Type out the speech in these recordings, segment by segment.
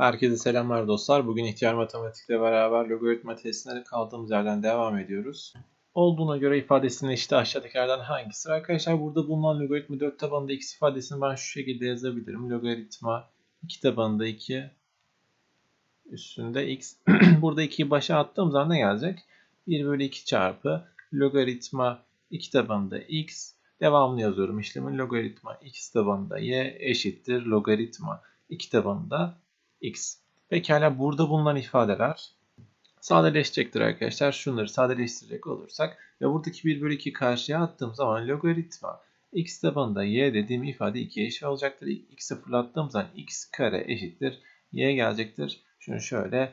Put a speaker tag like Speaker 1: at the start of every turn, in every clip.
Speaker 1: Herkese selamlar dostlar. Bugün ihtiyar matematikle beraber logaritma testine kaldığımız yerden devam ediyoruz. Olduğuna göre ifadesinin eşiti aşağıdakilerden hangisi? Arkadaşlar burada bulunan logaritma 4 tabanında x ifadesini ben şu şekilde yazabilirim. Logaritma 2 tabanında 2 üstünde x. burada 2'yi başa attığım zaman ne gelecek? 1 bölü 2 çarpı logaritma 2 tabanında x. Devamlı yazıyorum işlemin. Logaritma x tabanında y eşittir logaritma 2 tabanında x. Pekala burada bulunan ifadeler sadeleşecektir arkadaşlar. Şunları sadeleştirecek olursak ve buradaki 1 bölü 2 karşıya attığım zaman logaritma x tabanında y dediğim ifade 2'ye eşit olacaktır. x'i fırlattığım zaman x kare eşittir y gelecektir. Şunu şöyle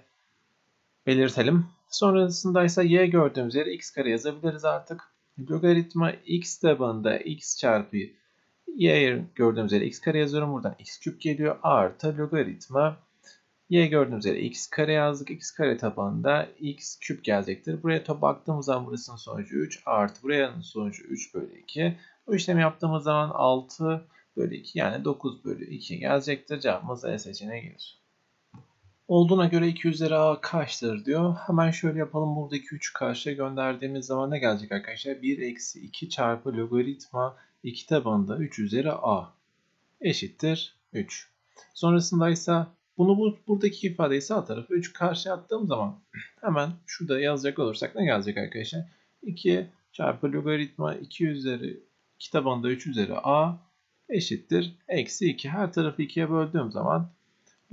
Speaker 1: belirtelim. Sonrasında ise y gördüğümüz yere x kare yazabiliriz artık. Logaritma x tabanında x çarpı y gördüğümüz yere x kare yazıyorum. Buradan x küp geliyor. Artı logaritma y gördüğünüz yere x kare yazdık. x kare tabanında x küp gelecektir. Buraya baktığımız zaman burasının sonucu 3 artı buranın sonucu 3 bölü 2. Bu işlemi yaptığımız zaman 6 bölü 2 yani 9 bölü 2 gelecektir. Cevabımız E seçeneği gelir. Olduğuna göre 2 üzeri a kaçtır diyor. Hemen şöyle yapalım. Buradaki 3 karşıya gönderdiğimiz zaman ne gelecek arkadaşlar? 1 eksi 2 çarpı logaritma 2 tabanında 3 üzeri a eşittir 3. Sonrasında ise bunu bu, buradaki ifadeyi sağ tarafa 3 karşı attığım zaman hemen şurada yazacak olursak ne gelecek arkadaşlar? 2 çarpı logaritma 2 üzeri 2 tabanında 3 üzeri a eşittir. Eksi 2. Her tarafı 2'ye böldüğüm zaman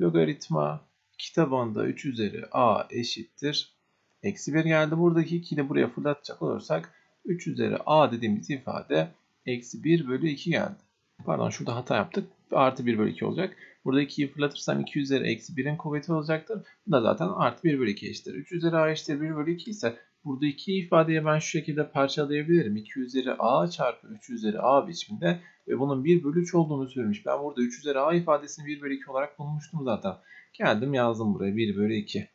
Speaker 1: logaritma 2 tabanında 3 üzeri a eşittir. Eksi 1 geldi. Buradaki 2'yi de buraya fırlatacak olursak 3 üzeri a dediğimiz ifade eksi 1 bölü 2 geldi. Pardon şurada hata yaptık. Artı 1 bölü 2 olacak. Burada 2'yi fırlatırsam 2 üzeri eksi 1'in kuvveti olacaktır. Bu da zaten artı 1 bölü 2 eşittir. 3 üzeri a eşittir 1 bölü 2 ise burada iki ifadeye ben şu şekilde parçalayabilirim. 2 üzeri a çarpı 3 üzeri a biçiminde ve bunun 1 bölü 3 olduğunu söylemiş. Ben burada 3 üzeri a ifadesini 1 bölü 2 olarak bulmuştum zaten. Geldim yazdım buraya 1 bölü 2.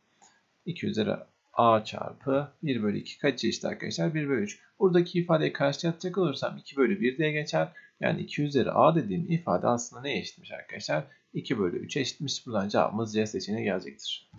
Speaker 1: 2 üzeri a çarpı 1 bölü 2 kaç eşit arkadaşlar? 1 bölü 3. Buradaki ifadeyi karşıya atacak olursam 2 bölü 1 diye geçer. Yani 2 üzeri a dediğim ifade aslında ne eşitmiş arkadaşlar? 2 bölü 3 eşitmiş. Buradan cevabımız C seçeneği gelecektir.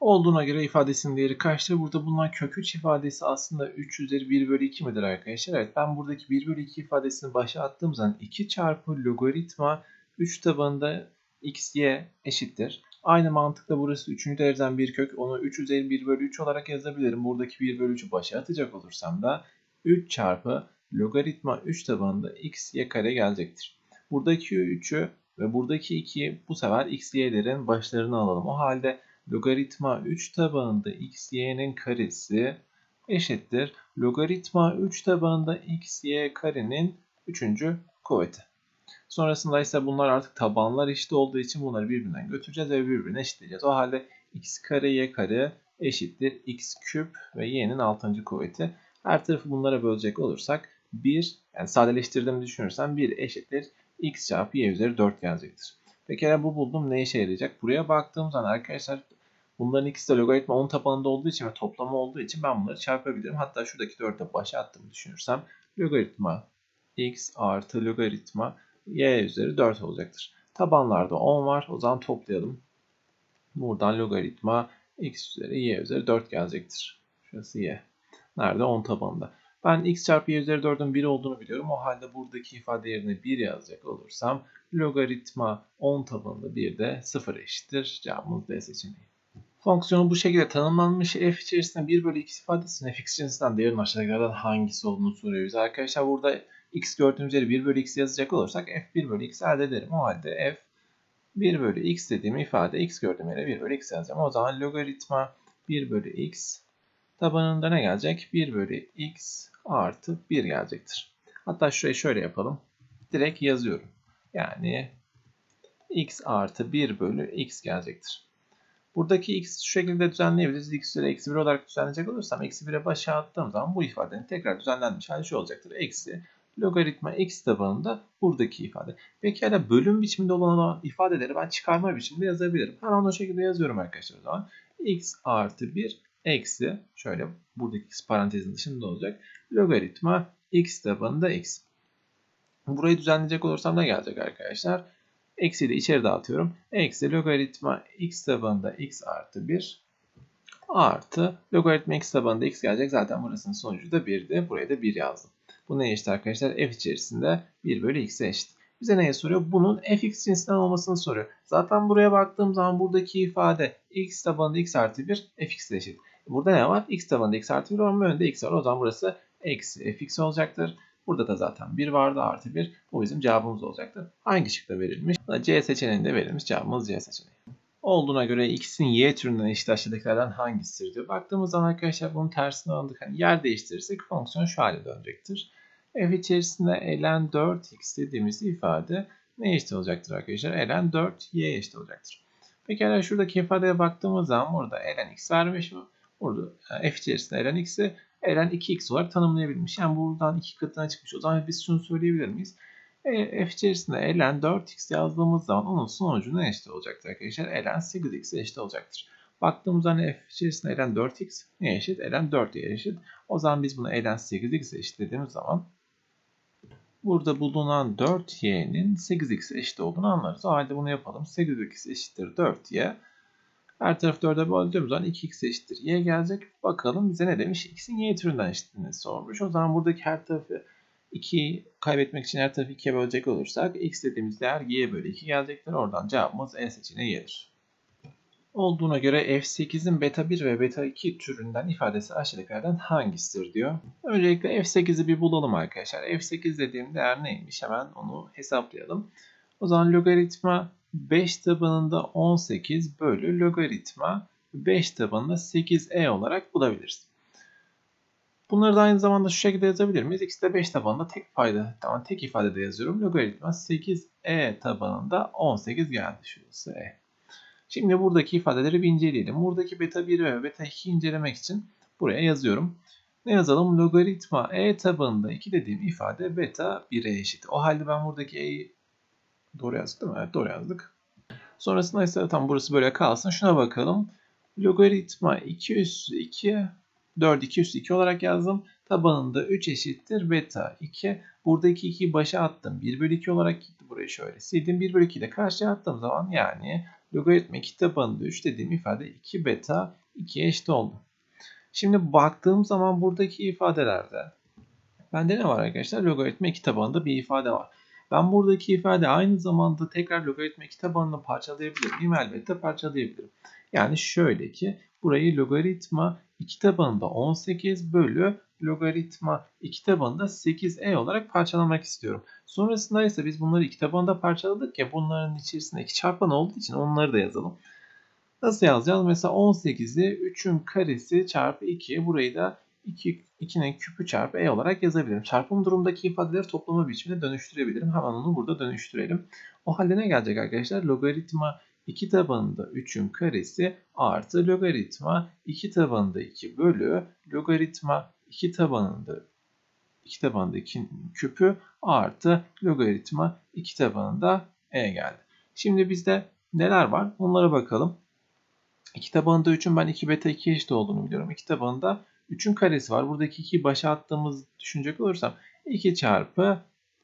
Speaker 1: Olduğuna göre ifadesinin değeri kaçtır? Burada bulunan kök 3 ifadesi aslında 3 üzeri 1 bölü 2 midir arkadaşlar? Evet ben buradaki 1 bölü 2 ifadesini başa attığım zaman 2 çarpı logaritma 3 tabanında x, y eşittir. Aynı mantıkla burası 3. dereceden bir kök. Onu 3 üzeri 1 bölü 3 olarak yazabilirim. Buradaki 1 bölü 3'ü başa atacak olursam da 3 çarpı logaritma 3 tabanında x, y kare gelecektir. Buradaki 3'ü ve buradaki 2'yi bu sefer x, y'lerin başlarına alalım. O halde logaritma 3 tabanında x, y'nin karesi eşittir. Logaritma 3 tabanında x, y karenin 3. kuvveti. Sonrasında ise bunlar artık tabanlar eşit olduğu için bunları birbirinden götüreceğiz ve birbirine eşitleyeceğiz. O halde x kare y kare eşittir x küp ve y'nin 6. kuvveti. Her tarafı bunlara bölecek olursak 1 yani sadeleştirdiğimi düşünürsem 1 eşittir x çarpı y üzeri 4 gelecektir. Pekala bu buldum ne işe yarayacak? Buraya baktığım zaman arkadaşlar bunların ikisi de logaritma 10 tabanında olduğu için ve toplama olduğu için ben bunları çarpabilirim. Hatta şuradaki 4'e başa attığımı düşünürsem logaritma x artı logaritma y üzeri 4 olacaktır. Tabanlarda 10 var. O zaman toplayalım. Buradan logaritma x üzeri y üzeri 4 gelecektir. Şurası y. Nerede? 10 tabanında. Ben x çarpı y üzeri 4'ün 1 olduğunu biliyorum. O halde buradaki ifade yerine 1 yazacak olursam logaritma 10 tabanında 1 de 0 eşittir. Cevabımız D seçeneği. Fonksiyonu bu şekilde tanımlanmış. F içerisinde 1 bölü x ifadesinin f cinsinden değerin aşağıdakilerden hangisi olduğunu soruyoruz. Arkadaşlar burada x gördüğümüz yere 1 bölü x yazacak olursak f 1 bölü x elde ederim. O halde f 1 bölü x dediğim ifade x gördüğüm yere 1 bölü x yazacağım. O zaman logaritma 1 bölü x tabanında ne gelecek? 1 bölü x artı 1 gelecektir. Hatta şurayı şöyle yapalım. Direkt yazıyorum. Yani x artı 1 bölü x gelecektir. Buradaki x şu şekilde düzenleyebiliriz. x üzeri eksi 1 olarak düzenleyecek olursam eksi 1'e başa attığım zaman bu ifadenin tekrar düzenlenmiş hali şu olacaktır. Eksi logaritma x tabanında buradaki ifade. Peki hala bölüm biçiminde olan ifadeleri ben çıkarma biçiminde yazabilirim. Hemen o şekilde yazıyorum arkadaşlar o zaman. x artı 1 eksi şöyle buradaki x parantezin dışında olacak. Logaritma x tabanında x. Burayı düzenleyecek olursam ne gelecek arkadaşlar? Eksi de içeri dağıtıyorum. Eksi logaritma x tabanında x artı 1 artı logaritma x tabanında x gelecek. Zaten burasının sonucu da 1'di. Buraya da 1 yazdım. Bu neye eşit arkadaşlar? f içerisinde 1 bölü x'e eşit. Bize neye soruyor? Bunun fx cinsinden olmasını soruyor. Zaten buraya baktığım zaman buradaki ifade x tabanında x artı 1 fx ile eşit. Burada ne var? x tabanında x artı 1 var ama önünde x var. O zaman burası eksi fx olacaktır. Burada da zaten 1 vardı artı 1. Bu bizim cevabımız olacaktır. Hangi şıkta verilmiş? C seçeneğinde verilmiş. Cevabımız C seçeneği. Olduğuna göre x'in y türünden eşit aşağıdakilerden hangisidir diyor. Baktığımız zaman arkadaşlar bunun tersine aldık. Hani yer değiştirirsek fonksiyon şu hale dönecektir. F içerisinde ln 4x dediğimiz ifade ne eşit olacaktır arkadaşlar? ln 4y eşit olacaktır. Pekala şuradaki ifadeye baktığımız zaman burada ln x vermiş mi? Burada f içerisinde ln x'i ln 2x olarak tanımlayabilmiş. Yani buradan iki katına çıkmış. O zaman biz şunu söyleyebilir miyiz? E, f içerisinde ln 4x yazdığımız zaman onun sonucu ne eşit olacaktır arkadaşlar? ln 8x'e eşit olacaktır. Baktığımızda hani f içerisinde ln 4x ne eşit? ln 4y eşit. O zaman biz bunu ln 8x'e eşitlediğimiz zaman burada bulunan 4y'nin 8x'e eşit olduğunu anlarız. O halde bunu yapalım. 8x eşittir 4y. Her tarafı 4'e böldüğümüz zaman 2x eşittir y gelecek. Bakalım bize ne demiş? x'in y türünden eşitliğini sormuş. O zaman buradaki her tarafı 2'yi kaybetmek için her tarafı 2'ye bölecek olursak x dediğimiz değer y bölü 2 gelecektir. Oradan cevabımız E seçeneği y'dir. Olduğuna göre f8'in beta 1 ve beta 2 türünden ifadesi aşağıdakilerden hangisidir diyor. Öncelikle f8'i bir bulalım arkadaşlar. f8 dediğim değer neymiş? Hemen onu hesaplayalım. O zaman logaritma 5 tabanında 18 bölü logaritma 5 tabanında 8e olarak bulabiliriz. Bunları da aynı zamanda şu şekilde yazabilir miyiz? X'de de 5 tabanında tek payda, tamam tek ifadede yazıyorum. Logaritma 8e tabanında 18 geldi. Şurası e. Şimdi buradaki ifadeleri bir inceleyelim. Buradaki beta 1 ve beta 2 incelemek için buraya yazıyorum. Ne yazalım? Logaritma e tabanında 2 dediğim ifade beta 1'e eşit. O halde ben buradaki e'yi doğru yazdık değil mi? Evet doğru yazdık. Sonrasında ise tam burası böyle kalsın. Şuna bakalım. Logaritma 2 üssü 2 4 2 üstü 2 olarak yazdım. Tabanında 3 eşittir beta 2. Buradaki 2'yi başa attım. 1 bölü 2 olarak gitti. Burayı şöyle sildim. 1 bölü 2 de karşıya attığım zaman yani logaritma 2 tabanında 3 dediğim ifade 2 beta 2'ye eşit oldu. Şimdi baktığım zaman buradaki ifadelerde bende ne var arkadaşlar? Logaritma 2 tabanında bir ifade var. Ben buradaki ifade aynı zamanda tekrar logaritma 2 tabanını parçalayabilir miyim? Elbette parçalayabilirim. Yani şöyle ki burayı logaritma 2 tabanında 18 bölü logaritma 2 tabanında 8e olarak parçalamak istiyorum. Sonrasında ise biz bunları 2 tabanında parçaladık ya bunların içerisinde 2 çarpan olduğu için onları da yazalım. Nasıl yazacağız? Mesela 18'i 3'ün karesi çarpı 2. Burayı da 2, 2'nin küpü çarpı e olarak yazabilirim. Çarpım durumdaki ifadeleri toplama biçimine dönüştürebilirim. Hemen onu burada dönüştürelim. O halde ne gelecek arkadaşlar? Logaritma 2 tabanında 3'ün karesi artı logaritma 2 tabanında 2 bölü logaritma 2 tabanında 2 tabanında 2 küpü artı logaritma 2 tabanında e geldi. Şimdi bizde neler var? Onlara bakalım. 2 tabanında 3'ün ben 2 beta 2 eşit olduğunu biliyorum. 2 tabanında 3'ün karesi var. Buradaki 2'yi başa attığımız düşünecek olursam 2 çarpı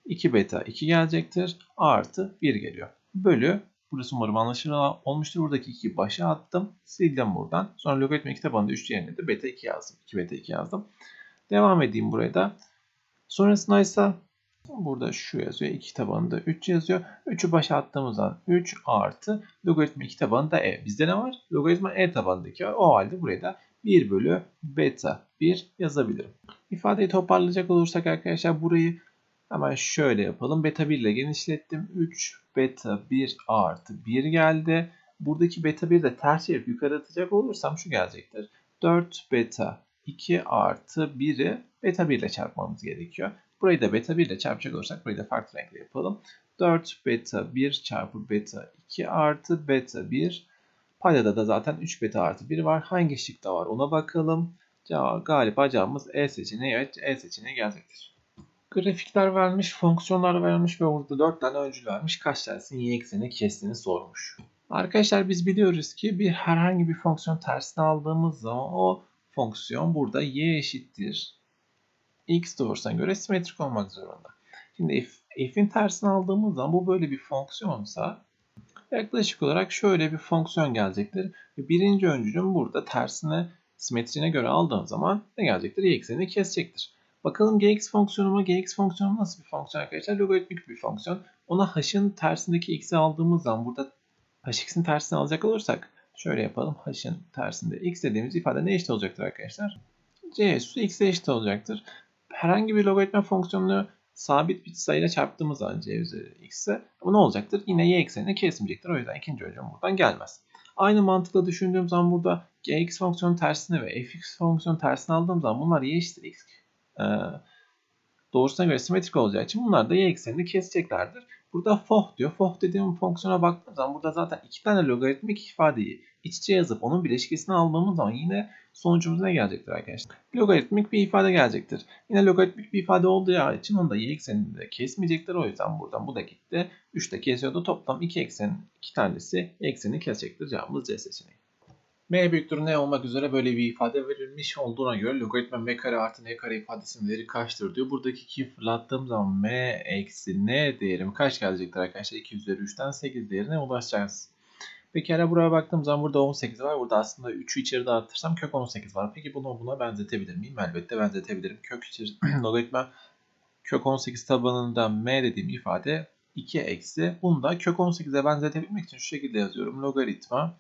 Speaker 1: 2 beta 2 gelecektir. Artı 1 geliyor. Bölü Burası umarım anlaşılır olmuştur. Buradaki 2'yi başa attım. Sildim buradan. Sonra logaritma 2 tabanında 3 yerine de beta 2 yazdım. 2 beta 2 yazdım. Devam edeyim buraya da. Sonrasında ise burada şu yazıyor. 2 tabanında 3 yazıyor. 3'ü başa attığımız zaman 3 artı logaritma 2 tabanında e. Bizde ne var? Logaritma e tabanındaki o halde buraya da 1 bölü beta 1 yazabilirim. İfadeyi toparlayacak olursak arkadaşlar burayı Hemen şöyle yapalım. Beta 1 ile genişlettim. 3 beta 1 artı 1 geldi. Buradaki beta 1 de ters çevirip yukarı atacak olursam şu gelecektir. 4 beta 2 artı 1'i beta 1 ile çarpmamız gerekiyor. Burayı da beta 1 ile çarpacak olursak burayı da farklı renkle yapalım. 4 beta 1 çarpı beta 2 artı beta 1. Paydada da zaten 3 beta artı 1 var. Hangi şıkta var ona bakalım. Cevap, galiba cevabımız E seçeneği. Evet E seçeneği gelecektir. Grafikler vermiş, fonksiyonlar vermiş ve burada 4 tane öncül vermiş. Kaç tanesinin y ekseni kestiğini sormuş. Arkadaşlar biz biliyoruz ki bir herhangi bir fonksiyon tersine aldığımız zaman o fonksiyon burada y eşittir x doğrusuna göre simetrik olmak zorunda. Şimdi f'in tersini aldığımız zaman bu böyle bir fonksiyonsa yaklaşık olarak şöyle bir fonksiyon gelecektir. Birinci öncülün burada tersine simetriğine göre aldığım zaman ne gelecektir? y eksenini kesecektir. Bakalım gx fonksiyonu mu? gx fonksiyonu nasıl bir fonksiyon arkadaşlar? Logaritmik bir fonksiyon. Ona h'ın tersindeki x'i aldığımız zaman burada hx'in tersini alacak olursak şöyle yapalım. h'ın tersinde x dediğimiz ifade ne eşit olacaktır arkadaşlar? c üstü x'e eşit olacaktır. Herhangi bir logaritma fonksiyonunu sabit bir sayıyla çarptığımız zaman c üzeri x'e bu ne olacaktır? Yine y eksenini kesmeyecektir. O yüzden ikinci öncüm buradan gelmez. Aynı mantıkla düşündüğüm zaman burada gx fonksiyonu tersini ve fx fonksiyonu tersini aldığım zaman bunlar y eşittir x e, doğrusuna göre simetrik olacağı için bunlar da y eksenini keseceklerdir. Burada foh diyor. Foh dediğim fonksiyona baktığımız zaman burada zaten iki tane logaritmik ifadeyi iç içe yazıp onun bileşkesini aldığımız zaman yine sonucumuz ne gelecektir arkadaşlar? Logaritmik bir ifade gelecektir. Yine logaritmik bir ifade olduğu için onu da y eksenini de kesmeyecektir. O yüzden buradan bu da gitti. 3 de kesiyordu. Toplam 2 eksen, 2 tanesi y eksenini kesecektir. Cevabımız C seçeneği. M büyüktür ne olmak üzere böyle bir ifade verilmiş olduğuna göre logaritma m kare artı n kare ifadesinin değeri kaçtır diyor. Buradaki 2'yi fırlattığım zaman m eksi n değerim kaç gelecektir arkadaşlar? 2 üzeri 3'ten 8 değerine ulaşacağız. Peki buraya baktığım zaman burada 18 var. Burada aslında 3'ü içeri dağıtırsam kök 18 var. Peki bunu buna benzetebilir miyim? Elbette benzetebilirim. Kök içeri logaritma kök 18 tabanında m dediğim ifade 2 eksi. Bunu da kök 18'e benzetebilmek için şu şekilde yazıyorum. Logaritma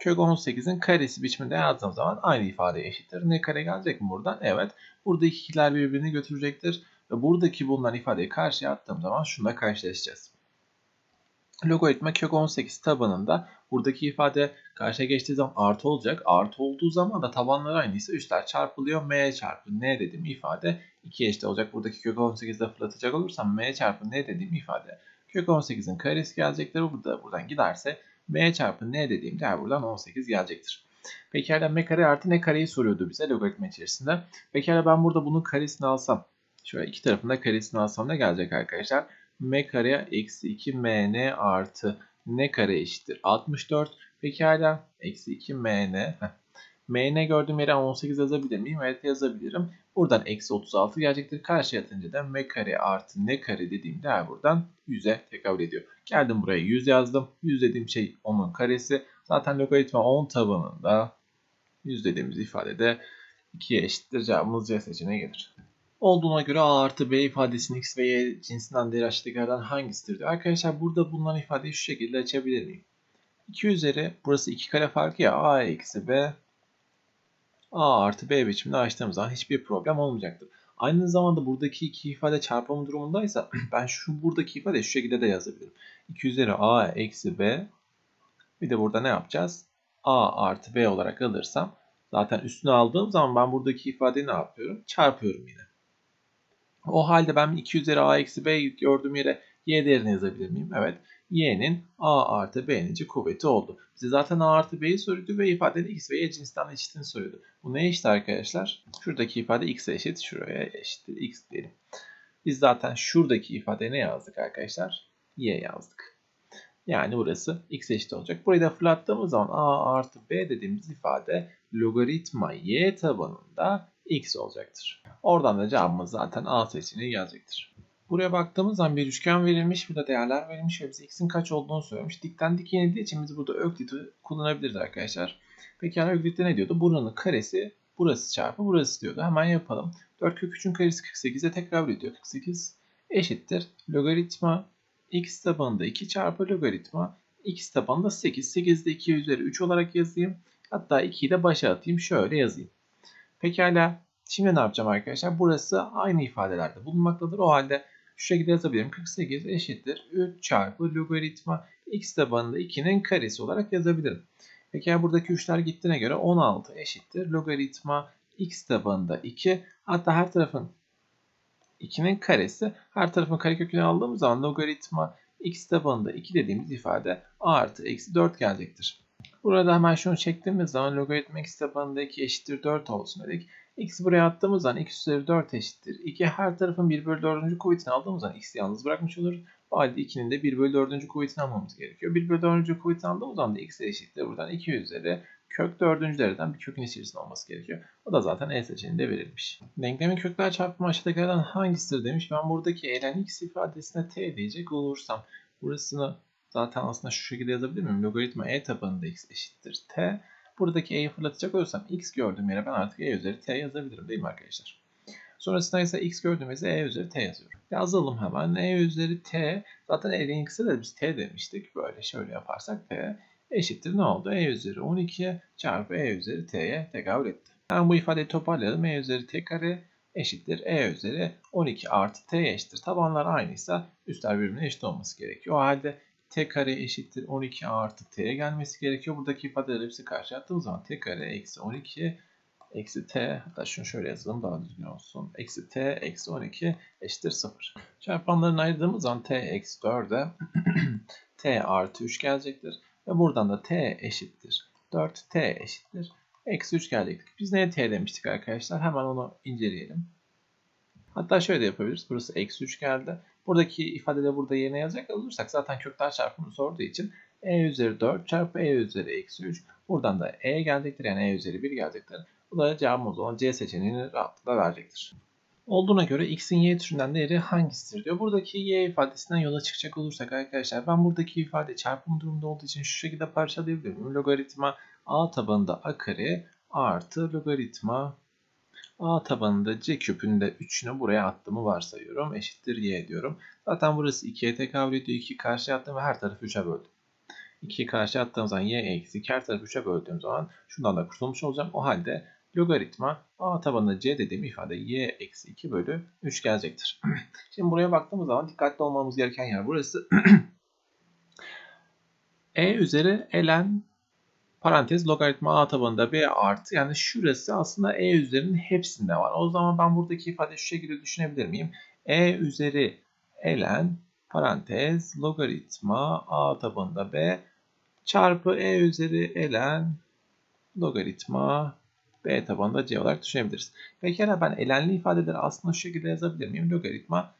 Speaker 1: kök 18'in karesi biçiminde yazdığım zaman aynı ifadeye eşittir. Ne kare gelecek mi buradan? Evet. Buradaki ikiler birbirini götürecektir. Ve buradaki bulunan ifadeyi karşıya attığım zaman şununla karşılaşacağız. Logaritma kök 18 tabanında buradaki ifade karşıya geçtiği zaman artı olacak. Artı olduğu zaman da tabanlar aynıysa üstler çarpılıyor. M çarpı N dediğim ifade 2 eşit olacak. Buradaki kök 18'de fırlatacak olursam M çarpı N dediğim ifade kök 18'in karesi gelecektir. Burada buradan giderse m çarpı n dediğim değer buradan 18 gelecektir. Pekala m kare artı n kareyi soruyordu bize logaritma içerisinde. Pekala ben burada bunun karesini alsam, şöyle iki tarafında karesini alsam ne gelecek arkadaşlar? m kare eksi 2 mn artı n kare eşittir 64. Pekala eksi 2 mn. mn gördüğüm yere 18 yazabilir miyim? Evet yazabilirim. Buradan eksi 36 gelecektir. Karşıya atınca da m kare artı n kare dediğim değer buradan 100'e tekabül ediyor. Geldim buraya 100 yazdım. 100 dediğim şey onun karesi. Zaten logaritma 10 tabanında 100 dediğimiz ifadede 2'ye eşittir. Cevabımız C seçeneği gelir. Olduğuna göre A artı B ifadesinin X ve Y cinsinden değer aşağıdakilerden hangisidir diyor. Arkadaşlar burada bulunan ifadeyi şu şekilde açabilir miyim? 2 üzeri burası 2 kare farkı ya A eksi B A artı B biçiminde açtığım zaman hiçbir problem olmayacaktır. Aynı zamanda buradaki iki ifade çarpımı durumundaysa ben şu buradaki ifade şu şekilde de yazabilirim. 2 üzeri A eksi B bir de burada ne yapacağız? A artı B olarak alırsam zaten üstüne aldığım zaman ben buradaki ifadeyi ne yapıyorum? Çarpıyorum yine. O halde ben 2 üzeri A eksi B gördüğüm yere Y değerini yazabilir miyim? Evet y'nin a artı b'ninci kuvveti oldu. Bize zaten a artı b'yi soruyordu ve ifadede x ve y cinsinden eşitini soruyordu. Bu neye eşit arkadaşlar? Şuradaki ifade x'e eşit, şuraya eşittir x diyelim. Biz zaten şuradaki ifadeye ne yazdık arkadaşlar? y yazdık. Yani burası x eşit olacak. Burayı da fırlattığımız zaman a artı b dediğimiz ifade logaritma y tabanında x olacaktır. Oradan da cevabımız zaten a seçeneği gelecektir. Buraya baktığımız zaman bir üçgen verilmiş. Burada değerler verilmiş ve bize x'in kaç olduğunu söylemiş. Dikten dik yenildiği için biz burada Öklit'i kullanabiliriz arkadaşlar. Peki yani Öklit'te ne diyordu? Buranın karesi burası çarpı burası diyordu. Hemen yapalım. 4 kök 3'ün karesi 48'e tekrar ediyor. 48 eşittir. Logaritma x tabanında 2 çarpı logaritma x tabanında 8. 8 de 2 üzeri 3 olarak yazayım. Hatta 2'yi de başa atayım. Şöyle yazayım. Pekala. Şimdi ne yapacağım arkadaşlar? Burası aynı ifadelerde bulunmaktadır. O halde şu şekilde yazabilirim. 48 eşittir 3 çarpı logaritma x tabanında 2'nin karesi olarak yazabilirim. Peki ya buradaki 3'ler gittiğine göre 16 eşittir logaritma x tabanında 2 hatta her tarafın 2'nin karesi her tarafın karekökünü aldığımız zaman logaritma x tabanında 2 dediğimiz ifade a artı eksi 4 gelecektir. Burada hemen şunu çektiğimiz zaman logaritma x tabanında 2 eşittir 4 olsun dedik. X buraya attığımız zaman x üzeri 4 eşittir. 2 her tarafın 1 bölü 4. kuvvetini aldığımız zaman x'i yalnız bırakmış oluruz. O halde 2'nin de 1 bölü 4. kuvvetini almamız gerekiyor. 1 bölü 4. kuvvetini aldığımız zaman da x eşittir. Buradan 2 üzeri kök 4. dereceden bir kökün içerisinde olması gerekiyor. O da zaten E seçeneğinde verilmiş. Denklemin kökler çarpımı aşağıdakilerden hangisidir demiş. Ben buradaki ln x ifadesine t diyecek olursam burasını zaten aslında şu şekilde yazabilir miyim? Logaritma e tabanında x eşittir t. Buradaki e'yi fırlatacak olursam x gördüğüm yere ben artık e üzeri t yazabilirim değil mi arkadaşlar? Sonrasında ise x gördüğümüzde e üzeri t yazıyorum. Yazalım hemen. e üzeri t. Zaten ln x'e de biz t demiştik. Böyle şöyle yaparsak t eşittir ne oldu? e üzeri 12 çarpı e üzeri t'ye tekabül etti. Ben bu ifadeyi toparlayalım. e üzeri t kare eşittir e üzeri 12 artı t eşittir. Tabanlar aynıysa üstler birbirine eşit olması gerekiyor. O halde t kare eşittir 12 artı t'ye gelmesi gerekiyor. Buradaki ifadeleri hepsi karşı attığımız zaman t kare eksi 12 eksi t hatta şunu şöyle yazalım daha düzgün olsun. Eksi t eksi 12 eşittir 0. Çarpanlarını ayırdığımız zaman t eksi 4'e t artı 3 gelecektir. Ve buradan da t eşittir 4 t eşittir eksi 3 gelecektir. Biz neye t demiştik arkadaşlar? Hemen onu inceleyelim. Hatta şöyle de yapabiliriz. Burası eksi 3 geldi. Buradaki ifadeleri burada yerine yazacak olursak zaten kökler çarpımını sorduğu için e üzeri 4 çarpı e üzeri eksi 3. Buradan da e gelecektir yani e üzeri 1 gelecektir. Bu da cevabımız olan C seçeneğini rahatlıkla verecektir. Olduğuna göre x'in y türünden değeri hangisidir diyor. Buradaki y ifadesinden yola çıkacak olursak arkadaşlar ben buradaki ifade çarpım durumunda olduğu için şu şekilde parçalayabilirim. Logaritma a tabanında a kare artı logaritma a tabanında c küpünde 3'ünü buraya attığımı varsayıyorum. Eşittir y diyorum. Zaten burası 2'ye tekabül ediyor. 2 karşı attım ve her tarafı 3'e böldüm. 2'yi karşı attığım zaman y eksi her tarafı 3'e böldüğüm zaman şundan da kurtulmuş olacağım. O halde logaritma a tabanında c dediğim ifade y eksi 2 bölü 3 gelecektir. Şimdi buraya baktığımız zaman dikkatli olmamız gereken yer burası. e üzeri ln parantez logaritma a tabanında b artı yani şurası aslında e üzerinin hepsinde var. O zaman ben buradaki ifade şu şekilde düşünebilir miyim? e üzeri ln parantez logaritma a tabanında b çarpı e üzeri ln logaritma b tabanında c olarak düşünebiliriz. Pekala ben elenli ifadeleri aslında şu şekilde yazabilir miyim? Logaritma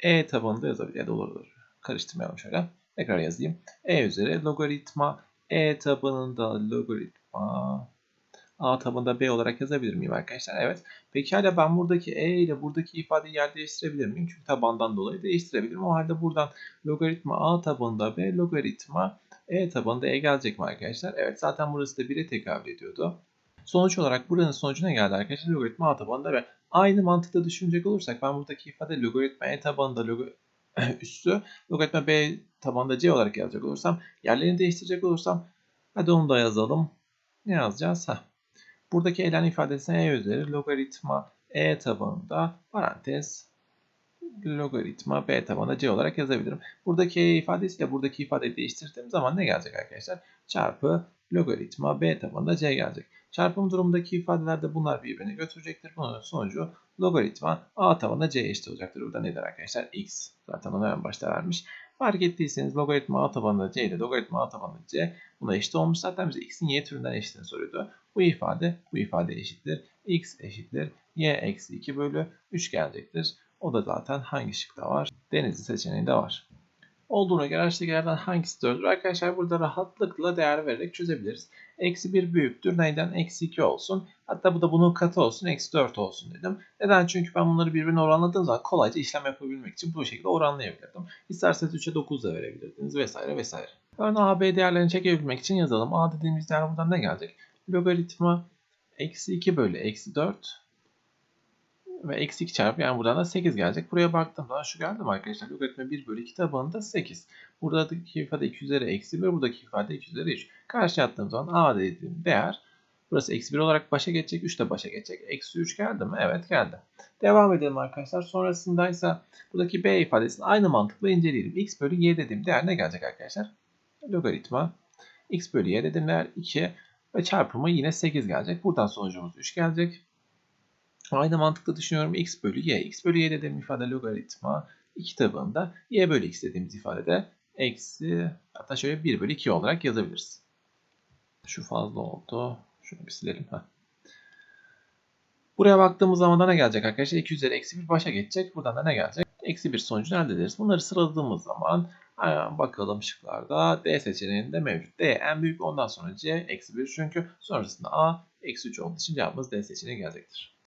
Speaker 1: e tabanında yazabilir. Ya da olur, olur. Karıştırmayalım şöyle. Tekrar yazayım. e üzeri logaritma e tabanında logaritma a tabanında b olarak yazabilir miyim arkadaşlar? Evet. Pekala ben buradaki e ile buradaki ifadeyi yer değiştirebilir miyim? Çünkü tabandan dolayı değiştirebilirim. O halde buradan logaritma a tabanında b logaritma e tabanında e gelecek mi arkadaşlar? Evet zaten burası da 1'e tekabül ediyordu. Sonuç olarak buranın sonucu ne geldi arkadaşlar? Logaritma a tabanında ve aynı mantıkla düşünecek olursak ben buradaki ifade logaritma e tabanında log üstü logaritma b tabanında c olarak yazacak olursam yerlerini değiştirecek olursam hadi onu da yazalım. Ne yazacağız? Heh. Buradaki elen ifadesine e üzeri logaritma e tabanında parantez logaritma b tabanında c olarak yazabilirim. Buradaki e ifadesiyle buradaki ifadeyi değiştirdiğim zaman ne gelecek arkadaşlar? Çarpı logaritma b tabanında c gelecek. Çarpım durumundaki ifadelerde bunlar birbirini götürecektir. Bunun sonucu logaritma a tabanında c eşit olacaktır. Burada nedir arkadaşlar? x. Zaten onu en başta vermiş. Fark ettiyseniz logaritma a tabanında c ile logaritma a tabanında c buna eşit olmuş. Zaten bize x'in y türünden eşitini soruyordu. Bu ifade bu ifade eşittir. x eşittir. y eksi 2 bölü 3 gelecektir. O da zaten hangi şıkta var? Denizli seçeneğinde var. Olduğuna göre aşağıdakilerden hangisi doğrudur? Arkadaşlar burada rahatlıkla değer vererek çözebiliriz. Eksi 1 büyüktür. Neyden? Eksi 2 olsun. Hatta bu da bunun katı olsun. Eksi 4 olsun dedim. Neden? Çünkü ben bunları birbirine oranladığım zaman kolayca işlem yapabilmek için bu şekilde oranlayabilirdim. İsterseniz 3'e 9 da verebilirdiniz vesaire vesaire. Örneğin A, B değerlerini çekebilmek için yazalım. A dediğimiz değer buradan ne gelecek? Logaritma eksi 2 bölü eksi 4 ve eksi 2 çarpı yani buradan da 8 gelecek. Buraya baktığımda şu geldi mi arkadaşlar? Logaritma 1 bölü 2 tabanında 8. Buradaki ifade 2 üzeri eksi 1. Buradaki ifade 2 üzeri 3. Karşı attığım zaman a dediğim değer burası eksi 1 olarak başa geçecek. 3 de başa geçecek. Eksi 3 geldi mi? Evet geldi. Devam edelim arkadaşlar. Sonrasında ise buradaki b ifadesini aynı mantıkla inceleyelim. x bölü y dediğim değer ne gelecek arkadaşlar? Logaritma x bölü y dediğim değer 2 ve çarpımı yine 8 gelecek. Buradan sonucumuz 3 gelecek. Aynı mantıkla düşünüyorum. x bölü y. x bölü y dediğim ifade logaritma 2 tabanında y bölü x dediğimiz ifadede eksi hatta şöyle 1 bölü 2 olarak yazabiliriz. Şu fazla oldu. Şunu bir silelim. Heh. Buraya baktığımız zaman da ne gelecek arkadaşlar? 2 üzeri eksi 1 başa geçecek. Buradan da ne gelecek? eksi 1 sonucunu elde ederiz. Bunları sıraladığımız zaman bakalım şıklarda. D seçeneğinde mevcut. D en büyük ondan sonra C eksi 1 çünkü sonrasında A eksi 3 olduğu için cevabımız D seçeneği gelecektir.